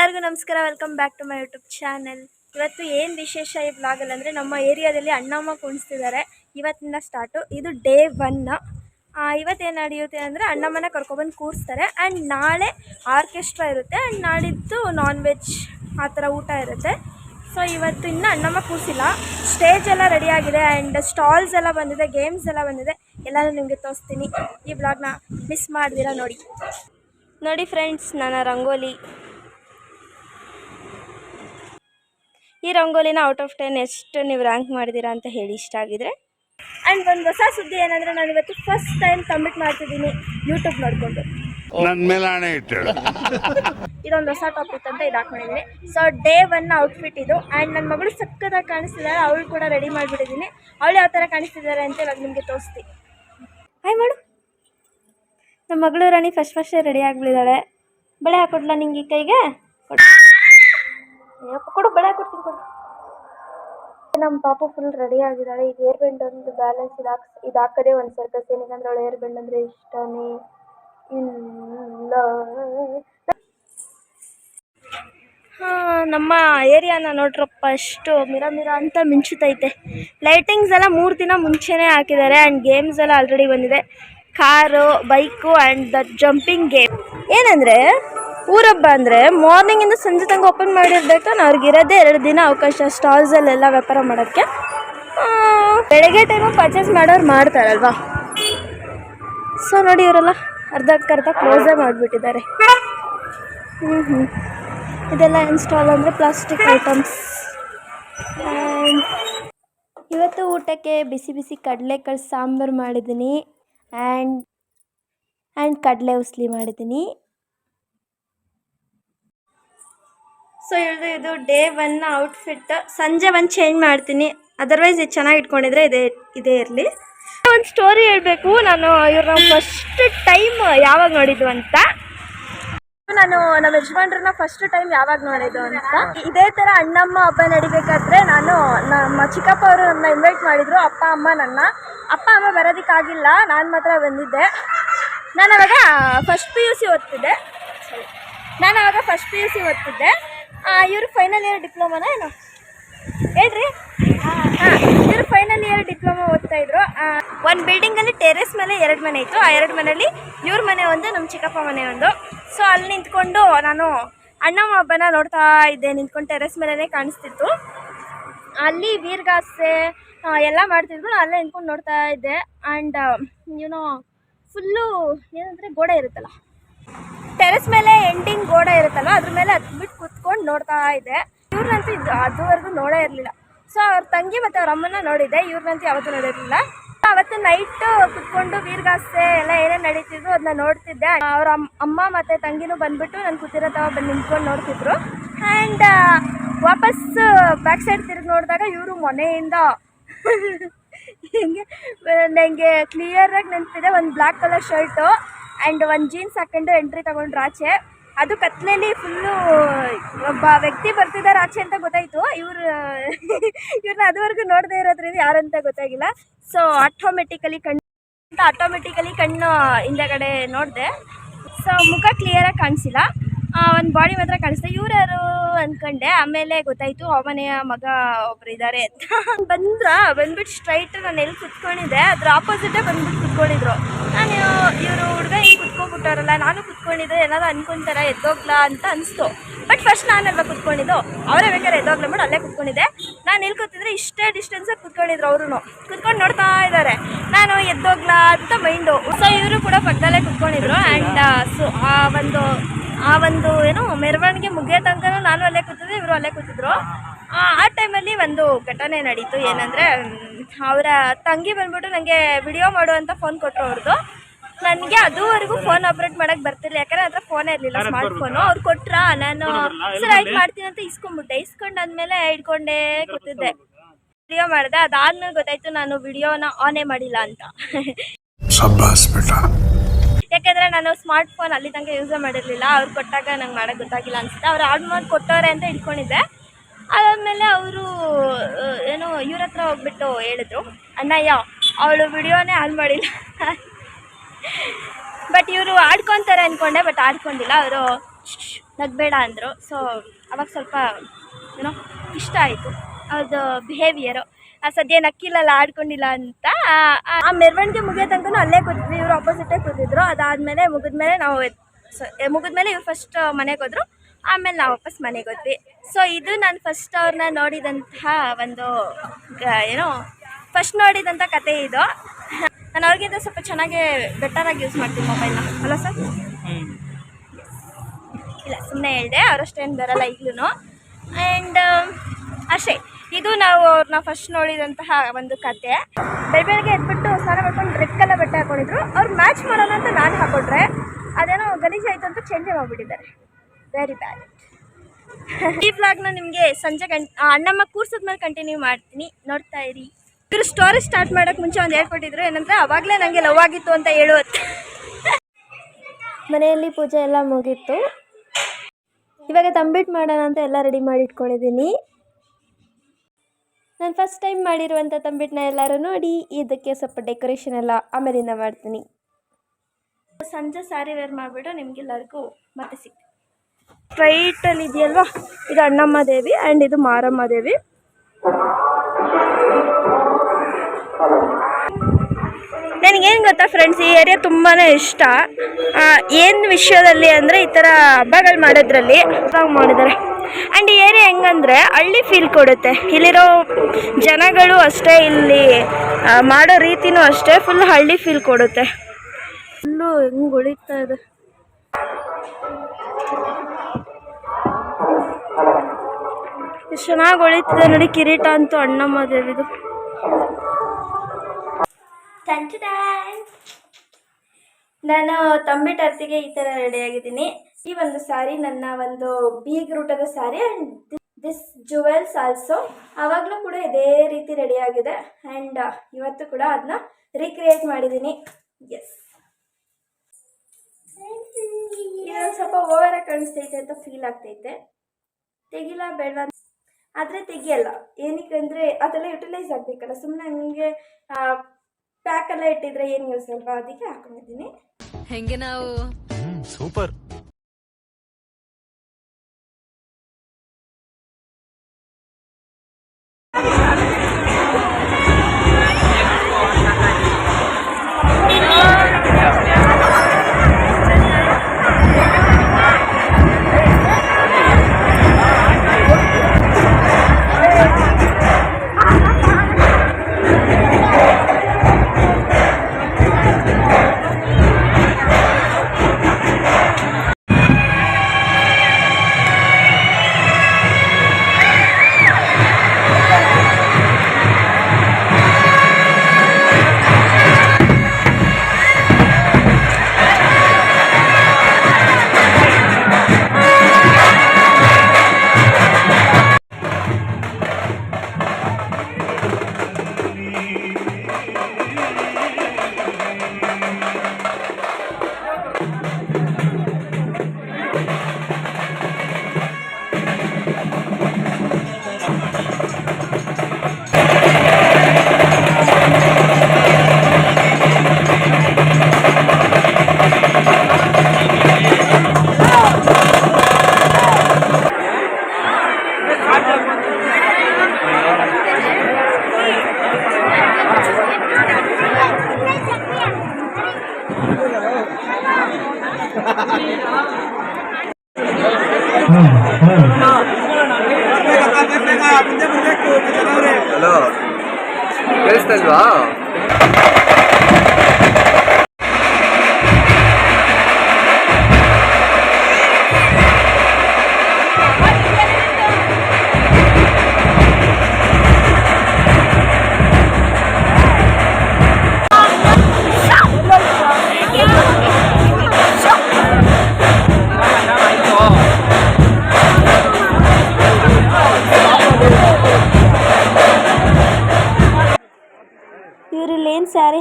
ಎಲ್ಲರಿಗೂ ನಮಸ್ಕಾರ. Welcome back to my YouTube channel ಇವತ್ತು ಏನು ವಿಶೇಷ ಈ ಬ್ಲಾಗಲ್ಲಿ ಅಂದರೆ ನಮ್ಮ ಏರಿಯಾದಲ್ಲಿ ಅಣ್ಣಮ್ಮ ಕುಣಿಸ್ತಿದ್ದಾರೆ ಇವತ್ತಿನ ಸ್ಟಾರ್ಟು ಇದು ಡೇ ಒನ್ ಇವತ್ತೇನು ನಡೆಯುತ್ತೆ ಅಂದರೆ ಅಣ್ಣಮ್ಮನ ಕರ್ಕೊಬಂದು ಕೂರಿಸ್ತಾರೆ. ಆ್ಯಂಡ್ ನಾಳೆ ಆರ್ಕೆಸ್ಟ್ರಾ ಇರುತ್ತೆ. ಆ್ಯಂಡ್ ನಾಳಿದ್ದು ನಾನ್ ವೆಜ್ ಆ ಥರ ಊಟ ಇರುತ್ತೆ. ಸೊ ಇವತ್ತು ಇನ್ನು ಅಣ್ಣಮ್ಮ ಕೂರಿಸಿಲ್ಲ. ಸ್ಟೇಜ್ ಎಲ್ಲ ರೆಡಿಯಾಗಿದೆ ಆ್ಯಂಡ್ ಸ್ಟಾಲ್ಸ್ ಎಲ್ಲ ಬಂದಿದೆ. ಗೇಮ್ಸ್ ಎಲ್ಲ ಬಂದಿದೆ. ಎಲ್ಲನೂ ನಿಮಗೆ ತೋರಿಸ್ತೀನಿ. ಈ ಬ್ಲಾಗ್ನ ಮಿಸ್ ಮಾಡ್ದಿರ ನೋಡಿ. ನೋಡಿ ಫ್ರೆಂಡ್ಸ್ ನನ್ನ ರಂಗೋಲಿ. ಈ ರಂಗೋಲಿನ ಔಟ್ ಆಫ್ ಟೆನ್ ಎಷ್ಟು ನೀವು ರ್ಯಾಂಕ್ ಮಾಡಿದ್ದೀರಾ ಅಂತ ಹೇಳಿ ಇಷ್ಟ ಆಗಿದ್ರೆ? ಆ್ಯಂಡ್ ಒಂದು ಹೊಸ ಸುದ್ದಿ ಏನಂದ್ರೆ ನಾನು ಇವತ್ತು ಫಸ್ಟ್ ಟೈಮ್ ಸಬ್ಮಿಟ್ ಮಾಡ್ತಿದ್ದೀನಿ ಯೂಟ್ಯೂಬ್ ನೋಡಿಕೊಂಡು. ಮೇಲೆ ಹಣೆ ಇದೊಂದು ಹೊಸ ಟಾಪಿಕ್ ಅಂತ ಇದು ಹಾಕೊಂಡಿದ್ದೀನಿ ಸೊ ಡೇ ಒನ್ ಔಟ್ಫಿಟ್ ಇದು. ಆ್ಯಂಡ್ ನನ್ನ ಮಗಳು ಸಕ್ಕತ್ತಾಗಿ ಕಾಣಿಸ್ತಿದ್ದಾರೆ ಅವಳು ಕೂಡ ರೆಡಿ ಮಾಡಿಬಿಟ್ಟಿದ್ದೀನಿ ಅವಳು ಯಾವ ಥರ ಕಾಣಿಸ್ತಿದ್ದಾರೆ ಅಂತ ಇವಾಗ ನಿಮಗೆ ತೋರಿಸ್ತೀನಿ ಹಾಯ್ ಮಾಡು. ನಮ್ಮ ಮಗಳು ರಾಣಿ ಫಸ್ಟ್ ಫಸ್ಟೇ ರೆಡಿ ಆಗಿಬಿಟ್ಟಿದ್ದಾಳೆ ಬಳೆ ಹಾಕೊಡ್ಲಾ ನಿಂಗೆ ಈ ಕೈಗೆ? ಕೊಡು ಕೊಡು, ಬಳೆ ಹಾಕೊಡ್ತೀನಿ ಕೊಡು. ನಮ್ಮ ಪಾಪು ಫುಲ್ ರೆಡಿ ಆಗಿದ್ದಾಳೆ. ಈಗ ಏರ್ ಬೆಂಡ್ ಒಂದು ಬ್ಯಾಲೆನ್ಸ್ ಇದು ಹಾಕ್ಸ್, ಇದು ಹಾಕದೇ ಒಂದು ಸರ್ಕಸ್ ಏನಕ್ಕಂದ್ರೆ ಅವಳು ಏರ್ ಬೆಂಡ್ ಅಂದರೆ ಇಷ್ಟನೇ ಇಲ್ಲ. ನಮ್ಮ ಏರಿಯಾನ ನೋಡ್ರಪ್ಪ ಅಷ್ಟು ಮಿರ ಮಿರ ಅಂತ ಮಿಂಚುತ್ತೈತೆ ಲೈಟಿಂಗ್ಸ್ ಎಲ್ಲ ಮೂರು ದಿನ ಮುಂಚೆನೇ ಹಾಕಿದ್ದಾರೆ ಆ್ಯಂಡ್ ಗೇಮ್ಸ್ ಎಲ್ಲ ಆಲ್ರೆಡಿ ಬಂದಿದೆ. Car bike and the jumping game ಏನಂದರೆ ಊರಬ್ಬ ಅಂದರೆ ಮಾರ್ನಿಂಗಿಂದ ಸಂಜೆ ತನಕ ಓಪನ್ ಮಾಡಿರ್ಬೇಕಾದ್ರೆ ಅವ್ರಿಗೆ ಇರೋದೇ ಎರಡು ದಿನ ಅವಕಾಶ ಸ್ಟಾಲ್ಸಲ್ಲೆಲ್ಲ ವ್ಯಾಪಾರ ಮಾಡೋಕ್ಕೆ. ಬೆಳಗ್ಗೆ ಟೈಮು ಪರ್ಚೇಸ್ ಮಾಡೋರು ಮಾಡ್ತಾರಲ್ವಾ? ಸೊ ನೋಡಿ ಇವರೆಲ್ಲ ಅರ್ಧಕ್ಕರ್ಧ ಕ್ಲೋಸೇ ಮಾಡಿಬಿಟ್ಟಿದ್ದಾರೆ. ಹ್ಞೂ ಹ್ಞೂ ಇದೆಲ್ಲ ಇನ್ಸ್ಟಾಲ್ ಅಂದರೆ ಪ್ಲಾಸ್ಟಿಕ್ ಐಟಮ್ಸ್ ಇವತ್ತು ಊಟಕ್ಕೆ ಬಿಸಿ ಬಿಸಿ ಕಡಲೆಕಾಳು ಸಾಂಬಾರು ಮಾಡಿದ್ದೀನಿ. ಆ್ಯಂಡ್ ಆ್ಯಂಡ್ ಕಡಲೆ ಉಸ್ಲಿ ಮಾಡಿದ್ದೀನಿ. ಸೊ ಇದು ಇದು ಡೇ ಒನ್ ಔಟ್ಫಿಟ್ ಸಂಜೆ ಒಂದು ಚೇಂಜ್ ಮಾಡ್ತೀನಿ. ಅದರ್ವೈಸ್ ಇದು ಚೆನ್ನಾಗಿ ಇಟ್ಕೊಂಡಿದ್ರೆ ಇದೇ ಇದೇ ಇರಲಿ. ಒಂದು ಸ್ಟೋರಿ ಹೇಳಬೇಕು. ನಾನು ಇವ್ರನ್ನ ಫಸ್ಟ್ ಟೈಮ್ ಯಾವಾಗ ನೋಡಿದ್ದು ಅಂತ. ನಾನು ನಮ್ಮ ಯಜಮಾನ್ರನ್ನ ಫಸ್ಟ್ ಟೈಮ್ ಯಾವಾಗ ನೋಡಿದ್ದು ಅಂತ. ಇದೇ ಥರ ಅಣ್ಣಮ್ಮ ಹಬ್ಬ ನಡಿಬೇಕಾದ್ರೆ ನಾನು ನಮ್ಮ ಚಿಕ್ಕಪ್ಪ ಅವರು ನನ್ನ ಇನ್ವೈಟ್ ಮಾಡಿದರು. ಅಪ್ಪ ಅಮ್ಮ ನನ್ನ. ಅಪ್ಪ ಅಮ್ಮ ಬರೋದಕ್ಕಾಗಿಲ್ಲ. ನಾನು ಮಾತ್ರ ಬಂದಿದ್ದೆ. ನಾನು ಅವಾಗ ಫಸ್ಟ್ ಪಿ ಯು ಸಿ ಓದ್ತಿದ್ದೆ. ನಾನು ಅವಾಗ ಫಸ್ಟ್ ಪಿ ಯು ಸಿ ಓದ್ತಿದ್ದೆ. ಇವರು ಫೈನಲ್ ಇಯರ್ ಡಿಪ್ಲೊಮಾನ ಏನು? ಹೇಳ್ರಿ. ಹಾಂ, ಇವರು ಫೈನಲ್ ಇಯರ್ ಡಿಪ್ಲೊಮಾ ಓದ್ತಾ ಇದ್ರು. ಒಂದು ಬಿಲ್ಡಿಂಗಲ್ಲಿ ಟೆರೆಸ್ ಮೇಲೆ ಎರಡು ಮನೆ ಇತ್ತು. ಆ ಎರಡು ಮನೆಯಲ್ಲಿ ಇವ್ರ ಮನೆ ಒಂದು ನಮ್ಮ ಚಿಕ್ಕಪ್ಪ ಮನೆ ಒಂದು. ಸೊ ಅಲ್ಲಿ ನಿಂತ್ಕೊಂಡು ನಾನು ಅಣ್ಣ ಹಬ್ಬನ ನೋಡ್ತಾ ಇದ್ದೆ. ನಿಂತ್ಕೊಂಡು ಟೆರೆಸ್ ಮೇಲೇ ಕಾಣಿಸ್ತಿತ್ತು. ಅಲ್ಲಿ ವೀರ್ಗಾಸೆ ಎಲ್ಲ ಮಾಡ್ತಿದ್ರು. ಅಲ್ಲೇ ನಿಂತ್ಕೊಂಡು ನೋಡ್ತಾ ಇದ್ದೆ. ಆ್ಯಂಡ್ ಯುನೋ ಫುಲ್ಲು ಏನಂದರೆ ಗೋಡೆ ಇರುತ್ತಲ್ಲ. ಟೆರೆಸ್ ಮೇಲೆ ಎಂಡಿಂಗ್ ಗೋಡೆ ಇರುತ್ತಲ್ಲ, ಅದ್ರ ಮೇಲೆ ಹತ್ಬಿಟ್ಟು ನೋಡ್ತಾ ಇದ್ದೆ ಇವ್ರನ್ನಂತೂ ಅದುವರೆಗೂ ನೋಡೇ ಇರಲಿಲ್ಲ. ಸೊ ಅವ್ರ ತಂಗಿ ಮತ್ತು ಅವ್ರ ಅಮ್ಮನ ನೋಡಿದ್ದೆ ಇವ್ರನ್ನಂತೂ ಯಾವತ್ತೂ ನೋಡಿರಲಿಲ್ಲ. ಅವತ್ತು ನೈಟ್ ಕುತ್ಕೊಂಡು ವೀರ್ಗಾಸೆ ಎಲ್ಲ ಏನೇನು ನಡೀತಿದ್ರು ಅದನ್ನ ನೋಡ್ತಿದ್ದೆ. ಅವ್ರ ಅಮ್- ಅಮ್ಮ ಮತ್ತು ತಂಗಿನೂ ಬಂದ್ಬಿಟ್ಟು ನಾನು ಕೂತಿರೋ ತವ ಬಂದು ನಿಂತ್ಕೊಂಡು ನೋಡ್ತಿದ್ರು. ಆ್ಯಂಡ್ ವಾಪಸ್ ಬ್ಯಾಕ್ ಸೈಡ್ ತಿರುಗಿ ನೋಡಿದಾಗ ಇವರು ಮೊನೆಯಿಂದ ಹಿಂಗೆ ನನಗೆ ಕ್ಲಿಯರಾಗಿ ನೆನಪಿದೆ. ಒಂದು ಬ್ಲ್ಯಾಕ್ ಕಲರ್ ಶರ್ಟು ಆ್ಯಂಡ್ ಒಂದು ಜೀನ್ಸ್ ಹಾಕೊಂಡು ಎಂಟ್ರಿ ತಗೊಂಡ್ರು ಆಚೆ. ಅದು ಕತ್ಲೆಯಲ್ಲಿ ಫುಲ್ಲು, ಒಬ್ಬ ವ್ಯಕ್ತಿ ಬರ್ತಿದ್ದಾರೆ ಆಚೆ ಅಂತ ಗೊತ್ತಾಯಿತು. ಇವರು ಇವ್ರನ್ನ ಅದುವರೆಗೂ ನೋಡದೇ ಇರೋದ್ರಿಂದ ಯಾರಂತ ಗೊತ್ತಾಗಿಲ್ಲ. ಸೊ ಆಟೋಮೆಟಿಕಲಿ ಕಣ್ಣು ಅಂತ ಆಟೋಮೆಟಿಕಲಿ ಕಣ್ಣು ಹಿಂದೆಗಡೆ ನೋಡಿದೆ. ಸೊ ಮುಖ ಕ್ಲಿಯರಾಗಿ ಕಾಣಿಸಿಲ್ಲ. ಒಂದು ಬಾಡಿ ಮಾತ್ರ ಕಾಣಿಸ್ತದೆ ಇವ್ರು ಯಾರು ಅಂದ್ಕೊಂಡೆ ಆಮೇಲೆ ಗೊತ್ತಾಯಿತು ಅವನೆಯ ಮಗ ಒಬ್ರು ಇದ್ದಾರೆ ಅಂತ. ಬಂದ್ರ, ಬಂದ್ಬಿಟ್ಟು ಸ್ಟ್ರೈಟ್ ನಾನು ಎಲ್ಲಿ ಕುತ್ಕೊಂಡಿದ್ದೆ. ಅದ್ರ ಆಪೋಸಿಟೇ ಬಂದ್ಬಿಟ್ಟು ಕುತ್ಕೊಂಡಿದ್ರು. ನಾನು ಇವರು ಹುಡುಗ ಕುತ್ಕೊಂಡ್ಬಿಟ್ಟವ್ರಲ್ಲ, ನಾನು ಕುತ್ಕೊಂಡಿದ್ದೆ ಏನಾದ್ರು ಅನ್ಕೊಂತಾರ, ಎದ್ದೋಗ್ಲಾ ಅಂತ ಅನಿಸ್ತು. ಬಟ್ ಫಸ್ಟ್ ನಾನಲ್ವ ಕುತ್ಕೊಂಡಿದ್ದು? ಅವರೇ ಬೇಕಾದ್ರೆ ಎದ್ದೋಗ್ಲ ಮಾಡಿ ಅಲ್ಲೇ ಕುತ್ಕೊಂಡಿದ್ದೆ. ನಾನು ನಿಲ್ಕೊತಿದ್ರೆ ಕೂತಿದ್ರೆ ಇಷ್ಟೇ ಡಿಸ್ಟೆನ್ಸಾಗಿ ಕುತ್ಕೊಂಡಿದ್ರು ಅವರು ಕುತ್ಕೊಂಡು ನೋಡ್ತಾ ಇದ್ದಾರೆ. ನಾನು ಎದ್ದೋಗ್ಲಾ ಅಂತ ಮೈಂಡು ಸೊ ಇವರು ಕೂಡ ಪಕ್ಕದಲ್ಲೇ ಕುತ್ಕೊಂಡಿದ್ರು ಆ್ಯಂಡ್ ಸೊ ಆ ಒಂದು ಆ ಒಂದು ಏನು ಮೆರವಣಿಗೆ ಮುಗಿಯೋ ತನಕ ನಾನು ಅಲ್ಲೇ ಕೂತಿದ್ದೆ, ಇವರು ಅಲ್ಲೇ ಕೂತಿದ್ರು. ಆ ಆ ಟೈಮಲ್ಲಿ ಒಂದು ಘಟನೆ ನಡೀತು. ಏನಂದರೆ ಅವರ ತಂಗಿ ಬಂದ್ಬಿಟ್ಟು ನನಗೆ ವಿಡಿಯೋ ಮಾಡು ಅಂತ ಫೋನ್ ಕೊಟ್ಟರು ಅವ್ರದ್ದು ನನಗೆ ಅದುವರೆಗೂ ಫೋನ್ ಆಪರೇಟ್ ಮಾಡಕ್ ಬರ್ತಿರ್ಲಿಲ್ಲ. ಯಾಕಂದ್ರೆ ಅದ್ರ ಫೋನೇ ಇರ್ಲಿಲ್ಲ ಸ್ಮಾರ್ಟ್ ಫೋನು ಅವ್ರು ಕೊಟ್ರ? ನಾನು ಸರ್ ಆಯ್ತು ಮಾಡ್ತೀನಿ ಅಂತ ಇಸ್ಕೊಂಡ್ಬಿಟ್ಟೆ. ಇಸ್ಕೊಂಡಾದ್ಮೇಲೆ ಹಿಡ್ಕೊಂಡೇ ಕೂತಿದ್ದೆ. ವಿಡಿಯೋ ಮಾಡಿದೆ. ಅದಾದ್ಮೇಲೆ ಗೊತ್ತಾಯ್ತು ನಾನು ವಿಡಿಯೋನ ಆನೇ ಮಾಡಿಲ್ಲ ಅಂತ. ಯಾಕೆಂದರೆ ನಾನು ಸ್ಮಾರ್ಟ್ ಫೋನ್ ಅಲ್ಲಿ ತನಕ ಯೂಸೇ ಮಾಡಿರ್ಲಿಲ್ಲ. ಅವ್ರು ಕೊಟ್ಟಾಗ ನಂಗೆ ಮಾಡಕ್ ಗೊತ್ತಾಗಿಲ್ಲ ಅನ್ಸುತ್ತೆ. ಅವ್ರು ಆರ್ಡ್ ಮಾಡಿ ಕೊಟ್ಟವ್ರೆ ಅಂತ ಇಟ್ಕೊಂಡಿದ್ದೆ. ಅದಾದ್ಮೇಲೆ ಅವರು ಏನು ಇವ್ರ ಹತ್ರ ಹೋಗ್ಬಿಟ್ಟು ಹೇಳಿದ್ರು. ಅಣ್ಣಯ್ಯ ಅವಳು ವಿಡಿಯೋನೇ ಆನ್ ಮಾಡಿಲ್ಲ. ಬಟ್ ಇವರು ಆಡ್ಕೊತಾರೆ ಅಂದ್ಕೊಂಡೆ ಬಟ್ ಆಡ್ಕೊಂಡಿಲ್ಲ. ಅವರು ನಗಬೇಡ ಅಂದರು. ಸೊ ಅವಾಗ ಸ್ವಲ್ಪ ಏನೋ ಇಷ್ಟ ಆಯಿತು. ಅವ್ರದ್ದು ಬಿಹೇವಿಯರು ಆ ಸದ್ಯ ನಕ್ಕಿಲ್ಲಲ್ಲ ಆಡ್ಕೊಂಡಿಲ್ಲ ಅಂತ, ಆ- ಮೆರವಣಿಗೆ ಮುಗಿಯೋ ತನಕ ಅಲ್ಲೇ ಕೂತಿದ್ವಿ. ಇವರು ಆಪೋಸಿಟೇ ಕೂತಿದ್ರು. ಅದಾದಮೇಲೆ ಮುಗಿದ್ಮೇಲೆ ನಾವು ಮುಗಿದ್ಮೇಲೆ ಇವ್ರು ಫಸ್ಟ್ ಮನೆಗೆ ಹೋದ್ರು. ಆಮೇಲೆ ನಾವು ವಾಪಸ್ ಮನೆಗೆ ಹೋದ್ವಿ. ಸೊ ಇದು ನಾನು ಫಸ್ಟ್ ಅವ್ರನ್ನ ನೋಡಿದಂತಹ ಒಂದು ಏನೋ ಫಸ್ಟ್ ನೋಡಿದಂಥ ಕತೆ ಇದು. ನಾನು ಅವ್ರಿಗಿಂತ ಸ್ವಲ್ಪ ಚೆನ್ನಾಗಿ ಬೆಟರಾಗಿ ಯೂಸ್ ಮಾಡ್ತೀನಿ ಮೊಬೈಲ್ನ ಅಲ್ಲ ಸರ್ ಇಲ್ಲ ಸುಮ್ಮನೆ ಹೇಳಿದೆ ಅವರಷ್ಟೇನು ಬರಲ್ಲ ಈಗಲೂ ಆ್ಯಂಡ್ ಅಷ್ಟೇ. ಇದು ನಾವು ಅವ್ರನ್ನ ಫಸ್ಟ್ ನೋಡಿದಂತಹ ಒಂದು ಕತೆ. ಬೆಳ ಬೆಳಗ್ಗೆ ಎದ್ಬಿಟ್ಟು ಸ್ನಾನ ಮಾಡ್ಕೊಂಡು ರೆಡ್ ಕಲರ್ ಬಟ್ಟೆ ಹಾಕೊಂಡಿದ್ರು. ಅವ್ರು ಮ್ಯಾಚ್ ಮಾಡೋಣ ಅಂತ ನಾನು ಹಾಕೊಂಡ್ರೆ ಅದೇನೋ ಗಲೀಜಾಯಿತು ಅಂತ ಚೇಂಜ್ ಮಾಡಿಬಿಟ್ಟಿದ್ದಾರೆ. ವೆರಿ ಬ್ಯಾಡ್ ಈ ಬ್ಲಾಗ್ನ ನಿಮಗೆ ಸಂಜೆ ಕಂಟ್ ಅಣ್ಣಮ್ಮ ಕೂರ್ಸಿದ್ಮೇಲೆ ಕಂಟಿನ್ಯೂ ಮಾಡ್ತೀನಿ. ನೋಡ್ತಾ ಇರಿ. ಇವರು ಸ್ಟೋರಿ ಸ್ಟಾರ್ಟ್ ಮಾಡೋಕ್ಕೆ ಮುಂಚೆ ಒಂದು ಹೇಳ್ಕೊಟ್ಟಿದ್ರು. ಏನಂದ್ರೆ ಅವಾಗಲೇ ನನಗೆ ಲವ್ ಆಗಿತ್ತು ಅಂತ ಹೇಳುತ್ತೆ ಮನೆಯಲ್ಲಿ ಪೂಜೆ ಎಲ್ಲ ಮುಗೀತು. ಇವಾಗ ತಂಬಿಟ್ಟು ಮಾಡೋಣ ಅಂತ ಎಲ್ಲ ರೆಡಿ ಮಾಡಿ ಇಟ್ಕೊಂಡಿದ್ದೀನಿ. ನಾನು ಫಸ್ಟ್ ಟೈಮ್ ಮಾಡಿರುವಂಥ ತಂಬಿಟ್ಟನ್ನ ಎಲ್ಲರೂ ನೋಡಿ ಇದಕ್ಕೆ ಸ್ವಲ್ಪ ಡೆಕೋರೇಷನ್ ಎಲ್ಲ ಆಮೇಲಿಂದ ಮಾಡ್ತೀನಿ. ಸಂಜೆ ಸ್ಯಾರಿ ವೇರ್ ಮಾಡಿಬಿಟ್ಟು ನಿಮಗೆಲ್ಲರಿಗೂ ಮತ್ತೆ ಸಿಗ್ತೀನಿ. ಸ್ಟ್ರೈಟಲ್ಲಿ ಇದೆಯಲ್ವಾ? ಇದು ಅಣ್ಣಮ್ಮ ದೇವಿ ಆ್ಯಂಡ್ ಇದು ಮಾರಮ್ಮ ದೇವಿ. ನನಗೇನು ಗೊತ್ತಾ ಫ್ರೆಂಡ್ಸ್ ಈ ಏರಿಯಾ ತುಂಬಾ ಇಷ್ಟ. ಏನು ವಿಷಯದಲ್ಲಿ ಅಂದರೆ ಈ ಥರ ಹಬ್ಬಗಳು ಮಾಡೋದ್ರಲ್ಲಿ ಮಾಡಿದ್ದಾರೆ ಆ್ಯಂಡ್ ಈ ಏರಿಯಾ ಹೆಂಗಂದ್ರೆ ಹಳ್ಳಿ ಫೀಲ್ ಕೊಡುತ್ತೆ. ಇಲ್ಲಿರೋ ಜನಗಳು ಅಷ್ಟೇ ಇಲ್ಲಿ ಮಾಡೋ ರೀತಿನೂ ಅಷ್ಟೇ ಫುಲ್ ಹಳ್ಳಿ ಫೀಲ್ ಕೊಡುತ್ತೆ. ಫುಲ್ಲು ಹೆಂಗೆ ಉಳಿತಾ ಇದೆ? ಎಷ್ಟು ಚೆನ್ನಾಗಿ ಉಳಿತಿದೆ ನೋಡಿ ಕಿರೀಟ ಅಂತೂ ಅಣ್ಣಮ್ಮ ದೇವಿದು. ನಾನು ತಂಬೆ ಅತ್ತಿಗೆ ಈ ಥರ ರೆಡಿಯಾಗಿದ್ದೀನಿ ಈ ಒಂದು ಸ್ಯಾರಿ ನನ್ನ ಒಂದು ಬೀಗ್ ರೂಟದ sari and this jewels also ಆವಾಗಲೂ ಕೂಡ ಇದೇ ರೀತಿ ರೆಡಿಯಾಗಿದೆ ಆ್ಯಂಡ್ ಇವತ್ತು ಕೂಡ ಅದನ್ನ ರೀಕ್ರಿಯೇಟ್ ಮಾಡಿದ್ದೀನಿ. ಎಸ್ ಇದೊಂದು ಸ್ವಲ್ಪ ಓವರಾಗಿ ಕಾಣಿಸ್ತೈತೆ ಅಂತ ಫೀಲ್ ಆಗ್ತೈತೆ. ತೆಗಿಲ್ಲ ಬೇಡ ಆದರೆ ತೆಗಿಯಲ್ಲ. ಏನಕ್ಕೆ ಅಂದರೆ ಅದೆಲ್ಲ ಯುಟಿಲೈಸ್ ಆಗಬೇಕಲ್ಲ. ಸುಮ್ಮನೆ ಹಂಗೆ ಪ್ಯಾಕ್ ಎಲ್ಲ ಇಟ್ಟಿದ್ರೆ ಏನು ಯೂಸ್ ಅಲ್ವಾ? ಅದಕ್ಕೆ ಹಾಕೊಂಡಿದ್ದೀನಿ. ಹೆಂಗೆ ನಾವು? Super hello. ಕೇಳಿಸ್ತಾ ಇಲ್ವಾ?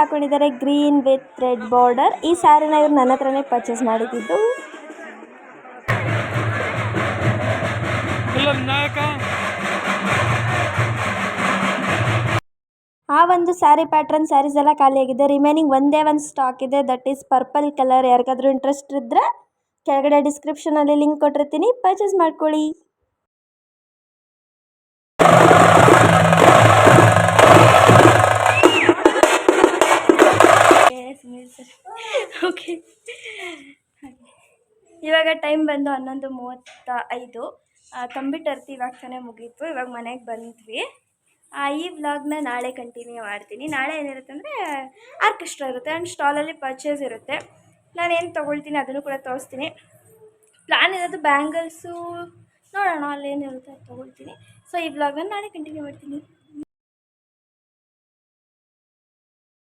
ಹಾಕೊಂಡಿದ್ದಾರೆ ಗ್ರೀನ್ ವಿತ್ ರೆಡ್ ಬಾರ್ಡರ್ ಈ ಸ್ಯಾರಿನ ಇವ್ರು ನನ್ನ ಹತ್ರನೇ ಪರ್ಚೇಸ್ ಮಾಡಿದ್ದು. ಆ ಒಂದು ಸ್ಯಾರಿ ಪ್ಯಾಟ್ರನ್ ಸ್ಯಾರೀಸ್ ಎಲ್ಲ ಖಾಲಿಯಾಗಿದೆ. ರಿಮೈನಿಂಗ್ ಒಂದೇ ಒಂದು ಸ್ಟಾಕ್ ಇದೆ. ದಟ್ ಈಸ್ ಪರ್ಪಲ್ ಕಲರ್ ಯಾರಿಗಾದ್ರೂ ಇಂಟ್ರೆಸ್ಟ್ ಇದ್ದರೆ ಕೆಳಗಡೆ ಡಿಸ್ಕ್ರಿಪ್ಷನಲ್ಲಿ ಲಿಂಕ್ ಕೊಟ್ಟಿರ್ತೀನಿ. ಪರ್ಚೇಸ್ ಮಾಡ್ಕೊಳ್ಳಿ. ಓಕೆ ಇವಾಗ ಟೈಮ್ ಬಂದು ಹನ್ನೊಂದು ಮೂವತ್ತ ಐದು ಕಂಪ್ಯೂಟರ್ತಿ ಇವಾಗ ತಾನೇ ಮುಗೀತು. ಇವಾಗ ಮನೆಗೆ ಬಂದ್ವಿ. ಈ ವ್ಲಾಗ್ನ ನಾಳೆ ಕಂಟಿನ್ಯೂ ಮಾಡ್ತೀನಿ. ನಾಳೆ ಏನಿರುತ್ತೆ ಅಂದರೆ ಆರ್ಕೆಸ್ಟ್ರಾ ಇರುತ್ತೆ. ಆ್ಯಂಡ್ ಸ್ಟಾಲಲ್ಲಿ ಪರ್ಚೇಸ್ ಇರುತ್ತೆ. ನಾನು ಏನು ತೊಗೊಳ್ತೀನಿ ಅದನ್ನು ಕೂಡ ತೋರಿಸ್ತೀನಿ. ಪ್ಲ್ಯಾನ್ ಇರೋದು ಬ್ಯಾಂಗಲ್ಸು ನೋಡೋಣ ಅಲ್ಲೇನಿರುತ್ತೆ ಅದು ತೊಗೊಳ್ತೀನಿ. ಸೊ ಈ ವ್ಲಾಗನ್ನು ನಾಳೆ ಕಂಟಿನ್ಯೂ ಮಾಡ್ತೀನಿ.